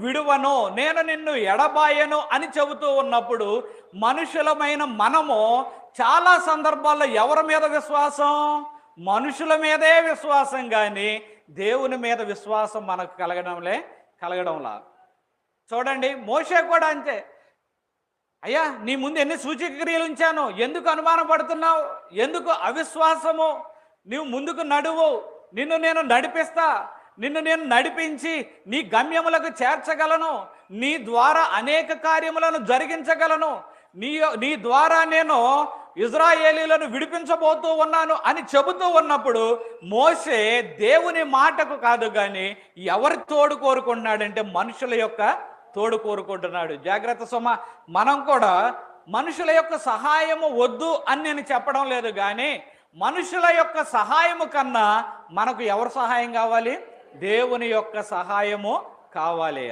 విడువను నేను నిన్ను ఎడబాయను అని చెబుతూ ఉన్నప్పుడు మనుషులమైన మనము చాలా సందర్భాల్లో ఎవరి మీద విశ్వాసం? మనుషుల మీదే విశ్వాసం కానీ దేవుని మీద విశ్వాసం మనకు కలగడంలే కలగడంలా. చూడండి మోషే కూడా అంతే. అయ్యా నీ ముందు ఎన్ని సూచక్రియలు ఉంచాను ఎందుకు అనుమానం పడుతున్నావు ఎందుకు అవిశ్వాసము? నీవు ముందుకు నడువు. నిన్ను నేను నడిపిస్తా. నిన్ను నేను నడిపించి నీ గమ్యములకు చేర్చగలను నీ ద్వారా అనేక కార్యములను జరిగించగలను. నీ నీ ద్వారా నేను ఇజ్రాయేలీలను విడిపించబోతూ ఉన్నాను అని చెబుతూ ఉన్నప్పుడు మోసే దేవుని మాటకు కాదు కానీ ఎవరి తోడు కోరుకుంటున్నాడంటే మనుషుల యొక్క తోడు కోరుకుంటున్నాడు. జాగ్రత్త సుమ మనం కూడా మనుషుల యొక్క సహాయము వద్దు అని నేను చెప్పడం లేదు కానీ మనుషుల యొక్క సహాయము కన్నా మనకు ఎవరు సహాయం కావాలి? దేవుని యొక్క సహాయము కావాలి.